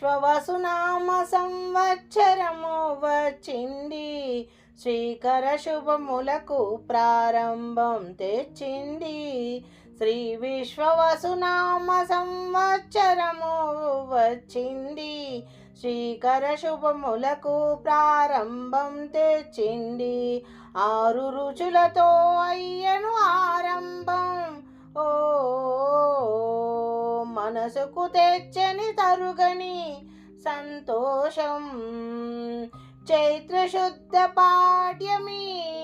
విశ్వవసునామ సంవత్సరము వచ్చింది. శ్రీకర శుభములకు ప్రారంభం తెచ్చింది. శ్రీ విశ్వవసునామ సంవత్సరము వచ్చింది. శ్రీకర శుభములకు ప్రారంభం తెచ్చింది. ఆరు రుచులతో అయ్యను ఆర మనసుకు తెచ్చని తరుగని సంతోషం. చైత్ర శుద్ధ పాడ్యమి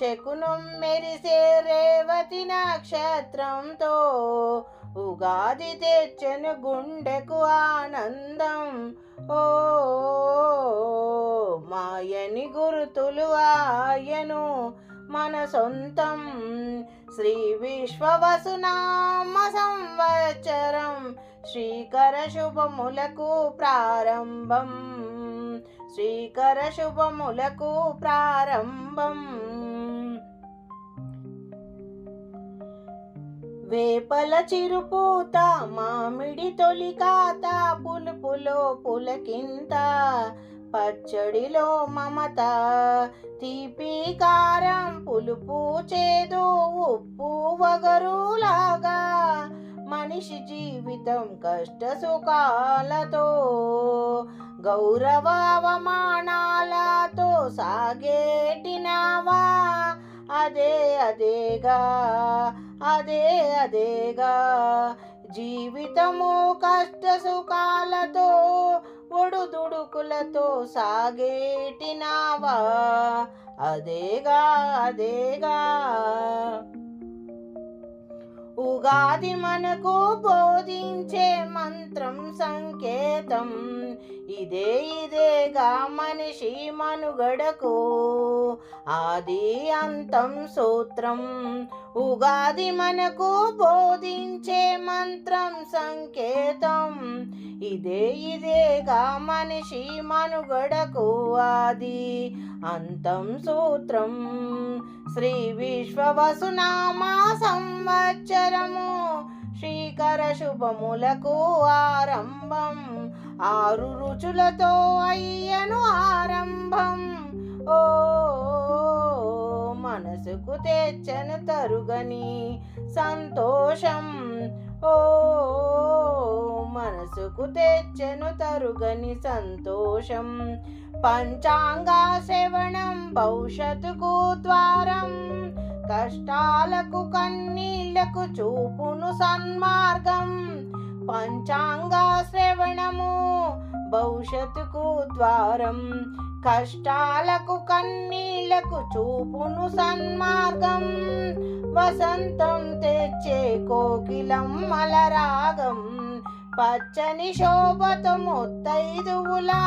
శకునం మెరిసే రేవతి నక్షత్రంతో ఉగాది తెచ్చను గుండెకు ఆనందం. ఓ మాయని గురుతులు ఆయను మన సొంతం. శ్రీ విశ్వవసునామ సంవత్సరం. శ్రీకర శుభములకు ప్రారంభం. శ్రీకర శుభములకు ప్రారంభం. వేపల చిరుపూత మామిడి తొలికాత పులుపులో పులకింత. పచ్చడిలో మమత తీపి పులుపు చేదు ఉప్పు వగరులాగా మనిషి జీవితం కష్ట సుఖాలతో గౌరవ అవమానాలతో సాగేటినావా? అదే అదేగా అదే అదేగా. జీవితము కష్ట సుఖాలతో ఒడుదుడుకులతో సాగేటినావా? అదేగా అదేగా. ఉగాది మనకు బోధించే మంత్రం సంకేతం. ఇదే ఇదేగా మనిషి మనుగడకు. ఆది అంతం సూత్రం ఉగాది మనకు బోధించే మంత్రం సంకేతం. ఇదే ఇదేగా మనిషి మనుగడకు ఆది అంతం సూత్రం. శ్రీ విశ్వవసునామ సంవత్సరము శ్రీకర శుభములకు ఆరంభం. ఆరు రుచులతో అయ్యను ఆరంభం. ఓ మనసుకు తెచ్చను తరుగని సంతోషం. ఓ మనసుకు తెచ్చెను తరుగని సంతోషం. పంచాంగ శ్రవణం భవిష్యత్తుకు ద్వారం. కష్టాలకు కన్నీళ్ళకు చూపును సన్మార్గం. పంచాంగ శ్రవణము భవిష్యత్తుకు ద్వారం. కష్టాలకు కన్నీళ్ళకు చూపును సన్మార్గం. వసంతం తెచ్చే కోకిలం మలరాగం. పచ్చని శోభతో ముత్తైదువులా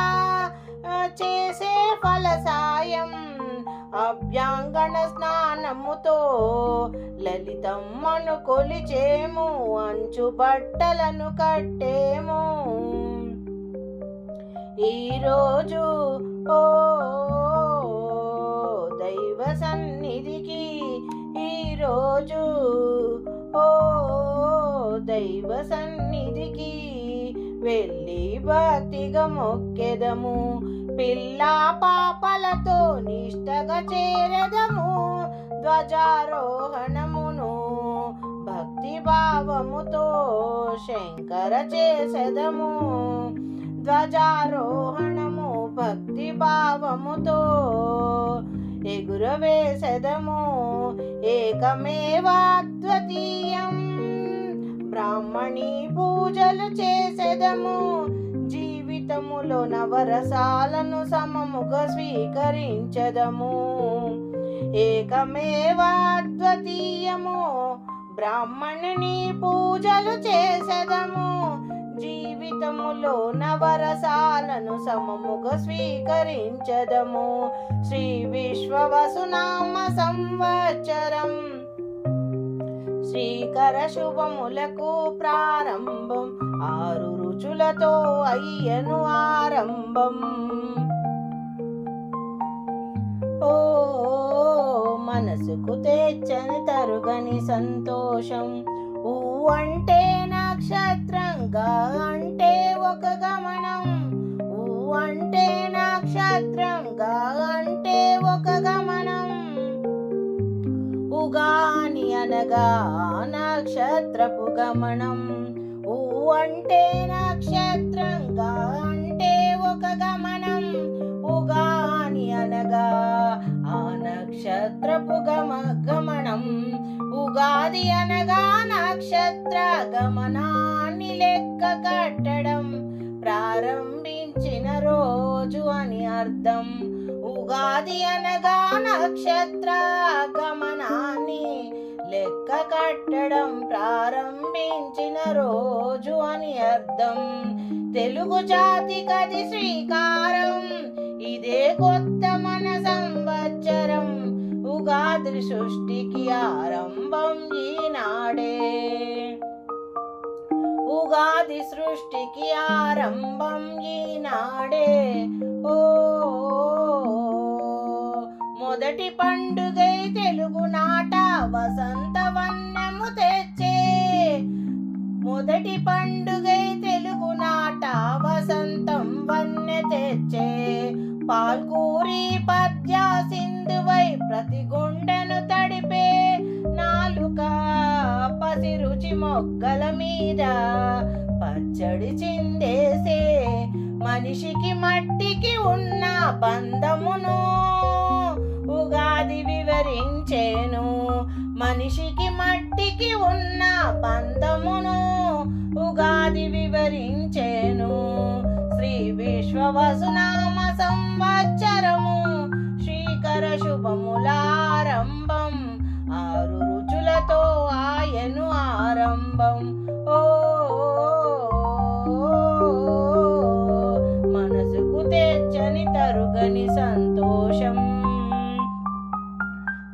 చేసే ఫలసాయం. అభ్యాంగణ స్నానముతో లలితమ్మను కొలిచేము అంచు బట్టలను కట్టేము. ఈరోజు ఓ దైవ సన్నిధికి ఈరోజు ఓ దైవ సన్నిధికి వెళ్ళి బతిగా మొక్కెదము. పిల్ల పాపలతో నిష్టగా చేరదము. ధ్వజారోహణమును భక్తి భావముతో శంకర చేసెదము. ధ్వజారోహణము భక్తి భావముతో ఎగురవేసెదము. ఏకమేవాద్వతీయం. బ్రాహ్మణి పూజలు చేసేదము. జీవితములో నవరసాలను సమముగా స్వీకరించదము. ఏకమేవాద్వితీయము. బ్రాహ్మణుని పూజలు చేసేదము. జీవితములో నవరసాలను సమముగా స్వీకరించదము. శ్రీ విశ్వవసునామ సంవత్సరం. శ్రీకర శుభములకు ప్రారంభం. ఆరు రుచులతో అయ్యను ఆరంభం. ఓ మనసుకు తెచ్చని తరుగని సంతోషం. ఊ అంటే నక్షత్రంగా అంటే ఒక గమనం. ఊ అంటే నక్షత్రంగా అంటే ఒక గమనం. ఉగా అనగా నక్షత్రపు గమనం. ఊ అంటే నక్షత్రంగా అంటే ఒక గమనం. ఉగాని అనగా ఆ నక్షత్రపు గమ గమనం. ఉగాది అనగా నక్షత్ర గమనాన్ని లెక్క కట్టడం. ప్రారంభించిన రోజు అని అర్థం. ఉగాది అనగా నక్షత్ర గమనాన్ని లెక్క కట్టడం ప్రారంభించిన రోజు అని అర్థం. తెలుగు జాతి కది శ్రీకారం ఇదే కొత్త మన సంవత్సరం. ఉగాది సృష్టికి ఆరంభం ఈనాడే. ఉగాది సృష్టికి ఆరంభం ఈనాడే. ఓ మొదటి పండుగై తెలుగు నాట వసంత వన్యము తెచ్చే. మొదటి పండుగై తెలుగు నాట వసంతం వన్య తెచ్చే. పాల్కూరి పద్య సింధువై ప్రతి గుండెను తడిపే నాలుక పసి రుచి మొగ్గల మీద పచ్చడి చిందేసే. మనిషికి మట్టికి ఉన్న బంధమును ఉగాది వివరించేను. మనిషికి మట్టికి ఉన్న బంధమును ఉగాది వివరించేను. శ్రీ విశ్వవసునామ సంవత్సరము శ్రీకర శుభములారంభం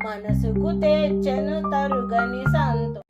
మనసుకు తెచ్చను తరుగని సంతో